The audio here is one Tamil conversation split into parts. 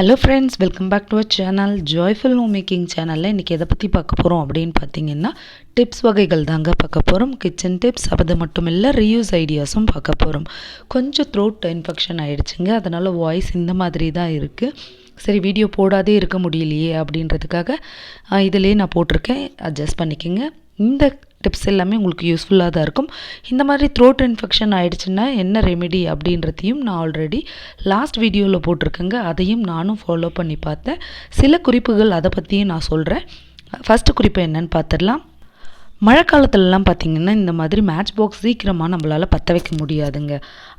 Hello friends welcome back to our channel joyful home making சேனலில் இன்றைக்கி எதை பற்றி பார்க்க போகிறோம் அப்படின்னு பார்த்தீங்கன்னா டிப்ஸ் வகைகள் தாங்க பார்க்க போகிறோம் கிச்சன் டிப்ஸ் அது மட்டும் இல்லை ரியூஸ் ஐடியாஸும் பார்க்க போகிறோம் கொஞ்சம் த்ரோட் இன்ஃபெக்ஷன் ஆகிடுச்சுங்க அதனால் வாய்ஸ் இந்த மாதிரி தான் இருக்குது சரி வீடியோ போடாதே இருக்க முடியலையே அப்படின்றதுக்காக இதிலே நான் போட்டிருக்கேன். அட்ஜஸ்ட் பண்ணிக்கோங்க. இந்த டிப்ஸ் எல்லாமே உங்களுக்கு யூஸ்ஃபுல்லாக தான் இருக்கும். இந்த மாதிரி த்ரோட் இன்ஃபெக்ஷன் ஆகிடுச்சுன்னா என்ன ரெமெடி அப்படின்றதையும் நான் ஆல்ரெடி லாஸ்ட் வீடியோவில் போட்டிருக்கேங்க. அதையும் நானும் ஃபாலோ பண்ணி பார்த்தேன். சில குறிப்புகள் அதை பற்றியும் நான் சொல்கிறேன் ஃபஸ்ட்டு குறிப்பு என்னன்னு பார்த்துடலாம். மழை காலத்துலலாம் பார்த்திங்கன்னா இந்த மாதிரி மேட்ச் பாக்ஸ் சீக்கிரமாக நம்மளால் பற்ற வைக்க முடியாதுங்க.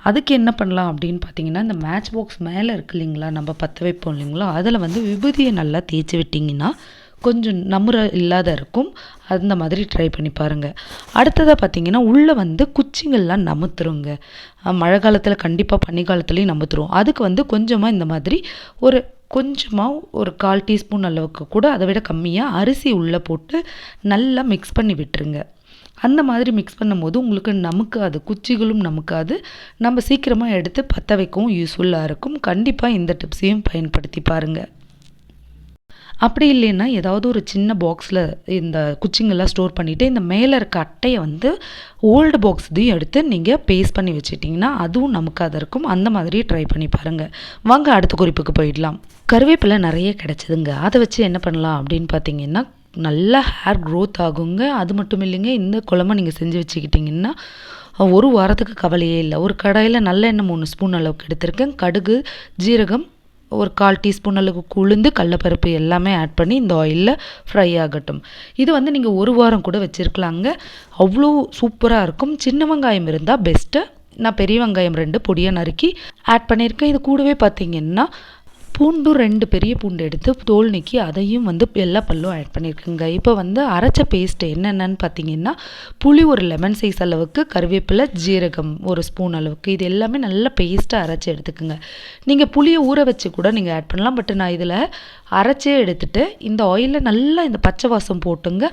அதுக்கு என்ன பண்ணலாம் அப்படின்னு பார்த்தீங்கன்னா இந்த மேட்ச் பாக்ஸ் மேலே இருக்கு இல்லைங்களா நம்ம பற்ற வைப்போம் இல்லைங்களா அதில் வந்து விபூதியை நல்லா தேய்ச்சி விட்டிங்கன்னா கொஞ்சம் நமுற இல்லாத இருக்கும். அந்த மாதிரி ட்ரை பண்ணி பாருங்கள் அடுத்ததாக பார்த்தீங்கன்னா உள்ளே வந்து குச்சிங்கள்லாம் நமுத்துருங்க. மழை காலத்தில் கண்டிப்பாக பனி காலத்துலேயும் நமுத்துரும் அதுக்கு வந்து கொஞ்சமாக இந்த மாதிரி ஒரு கொஞ்சமாக ஒரு கால் டீஸ்பூன் அளவுக்கு கூட அதை விட கம்மியாக அரிசி உள்ளே போட்டு நல்லா மிக்ஸ் பண்ணி விட்டுருங்க. அந்த மாதிரி மிக்ஸ் பண்ணும்போது உங்களுக்கு நமக்காது குச்சிகளும் நமக்காது. நம்ம சீக்கிரமாக எடுத்து பற்ற வைக்கவும் யூஸ்ஃபுல்லாக இருக்கும். கண்டிப்பாக இந்த டிப்ஸையும் பயன்படுத்தி பாருங்கள் அப்படி இல்லைன்னா ஏதாவது ஒரு சின்ன பாக்ஸில் இந்த குச்சிங்கெல்லாம் ஸ்டோர் பண்ணிவிட்டு இந்த மேலே இருக்க அட்டையை வந்து ஓல்டு பாக்ஸ் இதையும் எடுத்து நீங்கள் பேஸ்ட் பண்ணி வச்சுட்டிங்கன்னா அதுவும் நமக்கு அது இருக்கும். அந்த மாதிரி ட்ரை பண்ணி பாருங்கள் வாங்க அடுத்த குறிப்புக்கு போயிடலாம். கருவேப்பிலை நிறைய கிடச்சிதுங்க. அதை வச்சு என்ன பண்ணலாம் அப்படின்னு பார்த்தீங்கன்னா நல்லா ஹேர் க்ரோத் ஆகுங்க. அது மட்டும் இல்லைங்க இந்த குழம்பு நீங்கள் செஞ்சு வச்சுக்கிட்டிங்கன்னா ஒரு வாரத்துக்கு கவலையே இல்லை. ஒரு கடாயில் நல்லெண்ணெய் மூணு ஸ்பூன் அளவுக்கு எடுத்திருக்கேன். கடுகு ஜீரகம் ஒரு கால் டீஸ்பூன் அளவுக்கு உளுந்து கடலப்பருப்பு எல்லாமே ஆட் பண்ணி இந்த ஆயிலில் ஃப்ரை ஆகட்டும். இது வந்து நீங்கள் ஒரு வாரம் கூட வச்சுருக்கலாங்க. அவ்வளோ சூப்பராக இருக்கும். சின்ன வெங்காயம் இருந்தால் பெஸ்ட்டு நான் பெரிய வெங்காயம் ரெண்டு பொடியாக நறுக்கி ஆட் பண்ணியிருக்கேன். இது கூடவே பார்த்தீங்கன்னா பூண்டு ரெண்டு பெரிய பூண்டு எடுத்து தோல் நீக்கி அதையும் வந்து எல்லா பல்லும் ஆட் பண்ணியிருக்குங்க. இப்போ வந்து அரைச்ச பேஸ்ட் என்னென்னு பார்த்தீங்கன்னா புளி ஒரு லெமன் சைஸ் அளவுக்கு கருவேப்பிலை ஜீரகம் ஒரு ஸ்பூன் அளவுக்கு. இது எல்லாமே நல்லா பேஸ்ட்டாக அரைச்சி எடுத்துக்கோங்க. நீங்கள் புளியை ஊற வச்சு கூட நீங்கள் ஆட் பண்ணலாம். பட் நான் இதில் அரைச்சே எடுத்துகிட்டு இந்த ஆயிலில் நல்லா இந்த பச்சை வாசம் போட்டுங்க.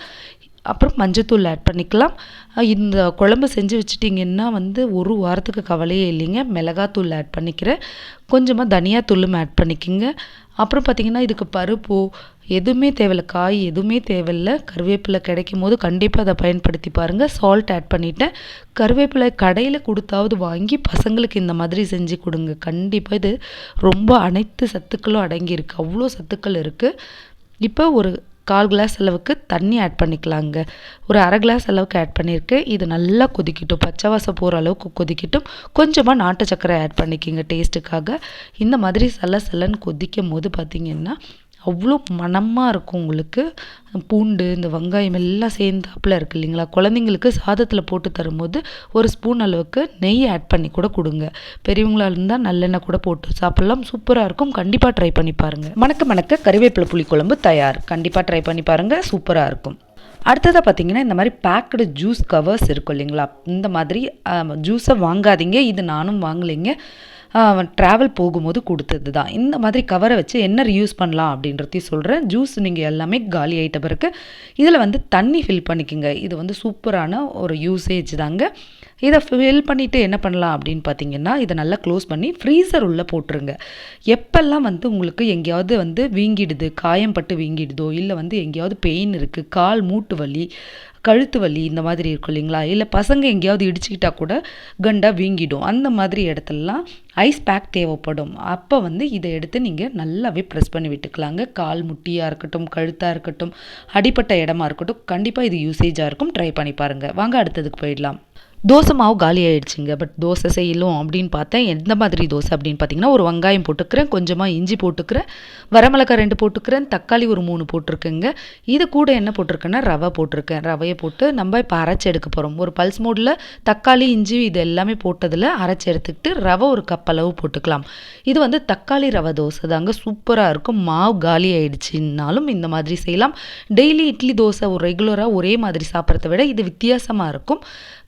அப்புறம் மஞ்சத்தூள் ஆட் பண்ணிக்கலாம். இந்த குழம்பு செஞ்சு வச்சுட்டிங்கன்னா வந்து ஒரு வாரத்துக்கு கவலையே இல்லைங்க. மிளகாத்தூள் ஆட் பண்ணிக்கிறேன். கொஞ்சமாக தனியாத்தூளும் ஆட் பண்ணிக்கோங்க. அப்புறம் பார்த்திங்கன்னா இதுக்கு பருப்பு எதுவுமே தேவையில்ல. காய் எதுவுமே தேவையில்ல. கருவேப்பிலை கிடைக்கும் போது கண்டிப்பாக அதை பயன்படுத்தி பாருங்கள் சால்ட் ஆட் பண்ணிவிட்டேன் கருவேப்பிலை கடையில் கொடுத்தாவது வாங்கி பசங்களுக்கு இந்த மாதிரி செஞ்சு கொடுங்க. கண்டிப்பாக இது ரொம்ப அனைத்து சத்துக்களும் அடங்கியிருக்கு. அவ்வளோ சத்துக்கள் இருக்குது இப்போ ஒரு கால் கிளாஸ் அளவுக்கு தண்ணி ஆட் பண்ணிக்கலாங்க. ஒரு அரை கிளாஸ் அளவுக்கு ஆட் பண்ணியிருக்கேன் இது நல்லா கொதிக்கட்டும். பச்சை வாசம் போகிற அளவுக்கு கொதிக்கட்டும். கொஞ்சமாக நாட்டு சக்கரை ஆட் பண்ணிக்கிங்க டேஸ்ட்டுக்காக இந்த மாதிரி சல்ல சல்லன்னு கொதிக்கும் போது பார்த்திங்கன்னா அவ்வளோ மணமாக இருக்கும் உங்களுக்கு. பூண்டு இந்த வெங்காயம் எல்லாம் சேர்ந்தாப்பில் இருக்குது இல்லைங்களா? குழந்தைங்களுக்கு சாதத்தில் போட்டு தரும்போது ஒரு ஸ்பூன் அளவுக்கு நெய் ஆட் பண்ணி கூட கொடுங்க. பெரியவங்களாக இருந்தால் நல்லெண்ணெய் கூட போட்டு சாப்பிட்லாம். சூப்பராக இருக்கும். கண்டிப்பாக ட்ரை பண்ணி பாருங்கள் மணக்க மணக்க கறிவேப்பிலை புளிக்குழம்பு தயார். கண்டிப்பாக ட்ரை பண்ணி பாருங்கள் சூப்பராக இருக்கும். அடுத்ததாக பார்த்தீங்கன்னா இந்த மாதிரி பேக்கடு ஜூஸ் கவர்ஸ் இருக்கும் இல்லைங்களா? இந்த மாதிரி ஜூஸை வாங்காதீங்க. இது நானும் வாங்கலைங்க. ட்ராவல் போகும்போது கொடுத்தது தான் இந்த மாதிரி கவரை வச்சு என்ன ரியூஸ் பண்ணலாம் அப்படின்றதையும் சொல்கிறேன் ஜூஸ் நீங்கள் எல்லாமே காலி ஆகிட்ட பிறகு இதில் வந்து தண்ணி ஃபில் பண்ணிக்கோங்க. இது வந்து சூப்பரான ஒரு யூசேஜ் தாங்க. இதை ஃபில் பண்ணிவிட்டு என்ன பண்ணலாம் அப்படின்னு பார்த்தீங்கன்னா இதை நல்லா க்ளோஸ் பண்ணி ஃப்ரீசர் உள்ளே போட்டுருங்க. எப்பெல்லாம் வந்து உங்களுக்கு எங்கேயாவது வந்து வீங்கிடுது காயம் பட்டு வீங்கிடுதோ இல்லை வந்து எங்கேயாவது பெயின் இருக்குது கால் மூட்டு வலி கழுத்து வலி இந்த மாதிரி இருக்கும் இல்லைங்களா? இல்லை பசங்க எங்கேயாவது இடிச்சுக்கிட்டா கூட கண்டா வீங்கிடும். அந்த மாதிரி இடத்துலலாம் ஐஸ் பேக் தேவைப்படும். அப்போ வந்து இதை எடுத்து நீங்கள் நல்லாவே ப்ரெஸ் பண்ணி விட்டுக்கலாங்க. கால் முட்டியாக இருக்கட்டும் கழுத்தாக இருக்கட்டும் அடிப்பட்ட இடமா இருக்கட்டும் கண்டிப்பாக இது யூசேஜாக இருக்கும். ட்ரை பண்ணி பாருங்கள் வாங்க அடுத்ததுக்கு போயிடலாம். தோசை மாவு காலி ஆகிடுச்சிங்க பட் தோசை செய்யலும் அப்படின்னு பார்த்தேன். எந்த மாதிரி தோசை அப்படின்னு பார்த்தீங்கன்னா ஒரு வெங்காயம் போட்டுக்கிறேன் கொஞ்சமாக இஞ்சி போட்டுக்கிறேன் வரமிளகாய் ரெண்டு போட்டுக்கிறேன் தக்காளி ஒரு மூணு போட்டிருக்கேங்க. இது கூட என்ன போட்டிருக்கேன்னா ரவை போட்டிருக்கேன். ரவையை போட்டு நம்ம இப்போ அரைச்சி எடுக்க போகிறோம் ஒரு பல்ஸ் மோடில் தக்காளி இஞ்சி இது எல்லாமே போட்டதில் அரைச்சி எடுத்துக்கிட்டு ரவை ஒரு கப் அளவு போட்டுக்கலாம். இது வந்து தக்காளி ரவை தோசை தாங்க. சூப்பராக இருக்கும். மாவு காலி ஆயிடுச்சுன்னாலும் இந்த மாதிரி செய்யலாம். டெய்லி இட்லி தோசை ஒரு ரெகுலராக ஒரே மாதிரி சாப்பிட்றத விட இது வித்தியாசமாக இருக்கும்.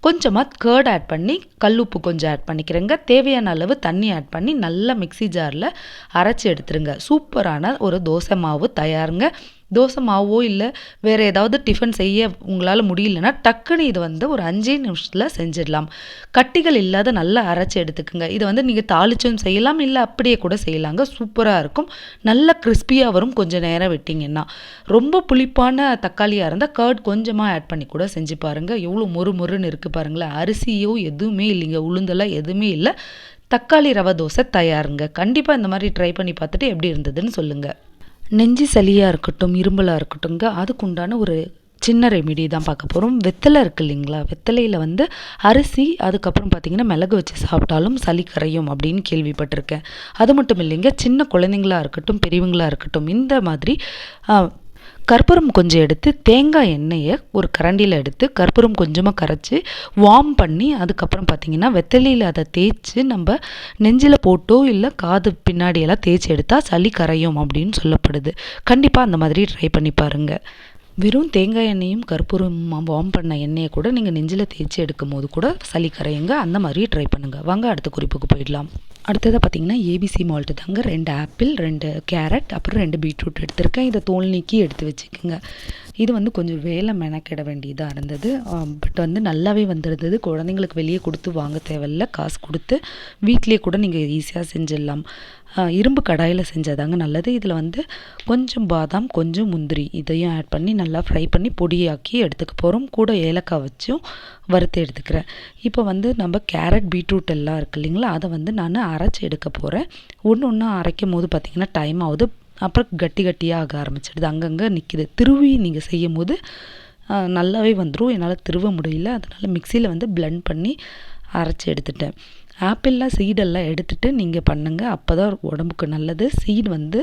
கொஞ்சமாக கேர்ட் ஆட் பண்ணி கல்லுப்பு கொஞ்சம் ஆட் பண்ணிக்கிறேங்க. தேவையான அளவு தண்ணி ஆட் பண்ணி நல்லா மிக்சி ஜாரில் அரைச்சி எடுத்துருங்க. சூப்பரான ஒரு தோசை மாவு தயாருங்க. தோசை மாவோ இல்லை வேறு ஏதாவது டிஃபன் செய்ய உங்களால் முடியலன்னா டக்குன்னு இது வந்து ஒரு அஞ்சே நிமிஷத்தில் செஞ்சிடலாம். கட்டிகள் இல்லாத நல்லா அரைச்சி எடுத்துக்கோங்க. இதை வந்து நீங்கள் தாளிச்சும் செய்யலாம் இல்லை அப்படியே கூட செய்யலாங்க. சூப்பராக இருக்கும். நல்ல கிறிஸ்பியாக வரும். கொஞ்சம் நேரம் விட்டிங்கன்னா. ரொம்ப புளிப்பான தக்காளியாக இருந்தால் கர்ட் கொஞ்சமாக ஆட் பண்ணி கூட செஞ்சு பாருங்கள் எவ்வளோ மொறு மொறுன்னு இருக்குது பாருங்களேன். அரிசியோ எதுவுமே இல்லைங்க. உளுந்தெல்லாம் எதுவுமே இல்லை. தக்காளி ரவை தோசை தயாருங்க. கண்டிப்பாக இந்த மாதிரி ட்ரை பண்ணி பார்த்துட்டு எப்படி இருந்ததுன்னு சொல்லுங்கள் நெஞ்சு சளியாக இருக்கட்டும் இரும்பலாக இருக்கட்டும்ங்க அதுக்குண்டான ஒரு சின்ன ரெமிடி தான் பார்க்க போகிறோம் வெத்தலை இருக்குது இல்லைங்களா? வெத்தலையில் வந்து அரிசி அதுக்கப்புறம் பார்த்திங்கன்னா மிளகு வச்சு சாப்பிட்டாலும் சளி கரையும் அப்படின்னு கேள்விப்பட்டிருக்கேன். அது மட்டும் இல்லைங்க சின்ன குழந்தைங்களா இருக்கட்டும் பெரியவங்களாக இருக்கட்டும் இந்த மாதிரி கற்பூரம் கொஞ்சம் எடுத்து தேங்காய் எண்ணெயை ஒரு கரண்டியில் எடுத்து கற்பூரம் கொஞ்சமாக கரைச்சி வார்ம் பண்ணி அதுக்கப்புறம் பார்த்திங்கன்னா வெத்தலையில் அதை தேய்ச்சி நம்ம நெஞ்சில் போட்டோ இல்லை காது பின்னாடியெல்லாம் தேய்ச்சி எடுத்தால் சளி கரையும் அப்படின்னு சொல்லப்படுது. கண்டிப்பாக அந்த மாதிரி ட்ரை பண்ணி பாருங்கள் வெறும் தேங்காய் எண்ணெயும் கற்பூரமாக வார்ம் பண்ண எண்ணெயை கூட நீங்கள் நெஞ்சில் தேய்ச்சி எடுக்கும் போது கூட சளி கரையுங்க அந்த மாதிரி ட்ரை பண்ணுங்கள் வாங்க அடுத்த குறிப்புக்கு போயிடலாம். அடுத்ததாக பார்த்தீங்கன்னா ஏபிசி மால்ட்டு தாங்க. ரெண்டு ஆப்பிள் ரெண்டு கேரட் அப்புறம் ரெண்டு பீட்ரூட் எடுத்திருக்கேன். இதை தோல் நீக்கி எடுத்து வச்சுக்கோங்க. இது வந்து கொஞ்சம் வேலை மெனக்கிட வேண்டியதாக இருந்தது. பட் வந்து நல்லாவே வந்துருந்தது. குழந்தைங்களுக்கு வெளியே கொடுத்து வாங்க தேவையில்ல. காசு கொடுத்து வீட்லேயே கூட நீங்கள் ஈஸியாக செஞ்சிடலாம். இரும்பு கடாயில் செஞ்சதாங்க நல்லது. இதில் வந்து கொஞ்சம் பாதாம் கொஞ்சம் முந்திரி இதையும் ஆட் பண்ணி நல்லா ஃப்ரை பண்ணி பொடியாக்கி எடுத்துக்க போகிறோம் கூட ஏலக்காய் வச்சும் வறுத்து எடுத்துக்கிறேன். இப்போ வந்து நம்ம கேரட் பீட்ரூட் எல்லாம் இருக்குது இல்லைங்களா? அதை வந்து நான் அரைச்சி எடுக்க போகிறேன் ஒன்று ஒன்றா அரைக்கும் போது பார்த்திங்கன்னா டைம் ஆகுது. அப்புறம் கட்டி கட்டியாக ஆக ஆரம்பிச்சிடுது. அங்கங்கே நிற்கிது திருவி நீங்கள் செய்யும் போது நல்லாவே வந்துடும் என்னால் திருவ முடியல. அதனால் மிக்சியில் வந்து பிளெண்ட் பண்ணி அரைச்சி எடுத்துட்டேன். ஆப்பிள்லாம் சீடெல்லாம் எடுத்துகிட்டு நீங்கள் பண்ணுங்கள் அப்போ தான் உடம்புக்கு நல்லது. சீடு வந்து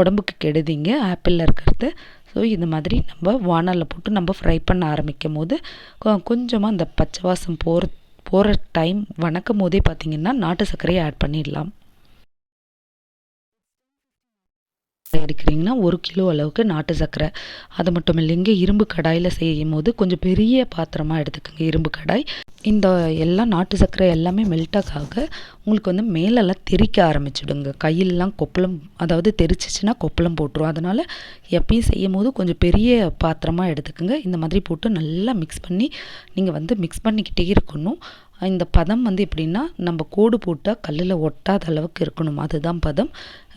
உடம்புக்கு கெடுதிங்க. ஆப்பிளில் இருக்கிறது. ஸோ இந்த மாதிரி நம்ம வானலில் போட்டு நம்ம ஃப்ரை பண்ண ஆரம்பிக்கும் போது கொஞ்சமாக அந்த பச்சை வாசம் போகிற போகிற டைம் வணக்கும் போதே பார்த்திங்கன்னா நாட்டு சர்க்கரையை ஆட் பண்ணிடலாம். எடுக்கிறீங்கன்னா ஒரு கிலோ அளவுக்கு நாட்டு சர்க்கரை. அது மட்டும் இல்லைங்க இரும்பு கடாயில் செய்யும் போது கொஞ்சம் பெரிய பாத்திரமாக எடுத்துக்கோங்க இரும்பு கடாய். இந்த எல்லாம் நாட்டு சர்க்கரை எல்லாமே மெல்ட்டாக உங்களுக்கு வந்து மேலெல்லாம் தெறிக்க ஆரம்பிச்சிடுங்க. கையிலலாம் கொப்பளம் அதாவது தெரிச்சிச்சுன்னா கொப்பளம் போட்டுரும். அதனால் எப்பயும் செய்யும் போது கொஞ்சம் பெரிய பாத்திரமாக எடுத்துக்கோங்க. இந்த மாதிரி போட்டு நல்லா மிக்ஸ் பண்ணி நீங்கள் வந்து மிக்ஸ் பண்ணிக்கிட்டே இருக்கணும். இந்த பதம் வந்து எப்படின்னா நம்ம கோடு போட்டால் கல்லில் ஒட்டாத அளவுக்கு இருக்கணும். அதுதான் பதம்.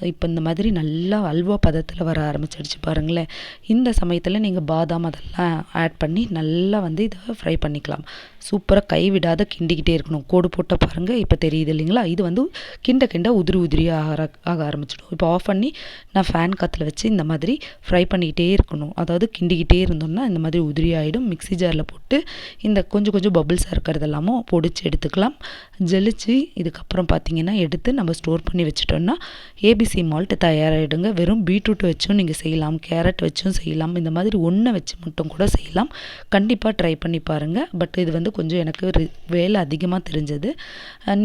இப்போ இந்த மாதிரி நல்லா அல்வா பதத்தில் வர ஆரம்பிச்சிடுச்சு பாருங்களேன். இந்த சமயத்தில் நீங்கள் பாதாம் அதெல்லாம் ஆட் பண்ணி நல்லா வந்து இதை ஃப்ரை பண்ணிக்கலாம். சூப்பராக கை விடாத கிண்டிக்கிட்டே இருக்கணும். கோடு போட்டால் பாருங்கள் இப்போ தெரியுது இல்லைங்களா? இது வந்து கிண்ட கிண்ட உதிரி உதிரியாக ஆக ஆக ஆரம்பிச்சிடும். இப்போ ஆஃப் பண்ணி நான் ஃபேன் காற்றுல வச்சு இந்த மாதிரி ஃப்ரை பண்ணிக்கிட்டே இருக்கணும். அதாவது கிண்டிக்கிட்டே இருந்தோம்னா இந்த மாதிரி உதிரி ஆகிடும் மிக்சி ஜாரில் போட்டு இந்த கொஞ்சம் கொஞ்சம் பபுள்ஸாக இருக்கிறது எல்லாமும் ஜெலிச்சு எடுத்துக்கலாம். ஜெலிச்சு இதுக்கப்புறம் பார்த்திங்கன்னா எடுத்து நம்ம ஸ்டோர் பண்ணி வச்சுட்டோம்னா ஏபிசி மால்ட் தயாராகிடுங்க வெறும் பீட்ரூட் வச்சும் நீங்கள் செய்யலாம் கேரட் வச்சும் செய்யலாம் இந்த மாதிரி ஒன்றை வச்சு மட்டும் கூட செய்யலாம். கண்டிப்பாக ட்ரை பண்ணி பாருங்கள் பட் இது வந்து கொஞ்சம் எனக்கு வேலை அதிகமாக தெரிஞ்சது.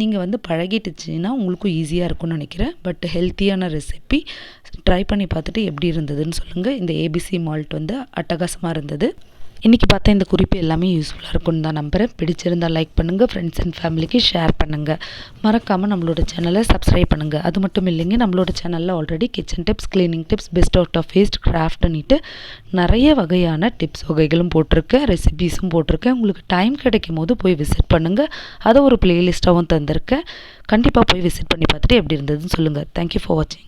நீங்கள் வந்து பழகிட்டுச்சின்னா உங்களுக்கும் ஈஸியாக இருக்கும்னு நினைக்கிறேன். பட் ஹெல்த்தியான ரெசிபி ட்ரை பண்ணி பார்த்துட்டு எப்படி இருந்ததுன்னு சொல்லுங்கள் இந்த ஏபிசி மால்ட் வந்து அட்டகாசமாக இருந்தது. இன்றைக்கி பார்த்தா இந்த குறிப்பு எல்லாமே யூஸ்ஃபுல்லாக இருக்கும்னு தான் நம்புகிறேன் பிடிச்சிருந்தால் லைக் பண்ணுங்கள் ஃப்ரெண்ட்ஸ் அண்ட் ஃபேமிலிக்கு ஷேர் பண்ணுங்கள் மறக்காமல் நம்மளோட சேனலை சப்ஸ்கிரைப் பண்ணுங்கள் அது மட்டும் இல்லைங்க நம்மளோட சேனலில் already kitchen tips cleaning tips best out of waste கிராஃப்ட்னுட்டு நிறைய வகையான டிப்ஸ் வகைகளும் போட்டிருக்கேன் ரெசிபீஸும் போட்டிருக்கேன் உங்களுக்கு டைம் கிடைக்கும் போது போய் விசிட் பண்ணுங்கள் அதை ஒரு பிளேலிஸ்ட்டாகவும் தந்திருக்கேன். கண்டிப்பாக போய் விசிட் பண்ணி பார்த்துட்டு எப்படி இருந்ததுன்னு சொல்லுங்கள் தேங்க்யூ ஃபார் வாட்சிங்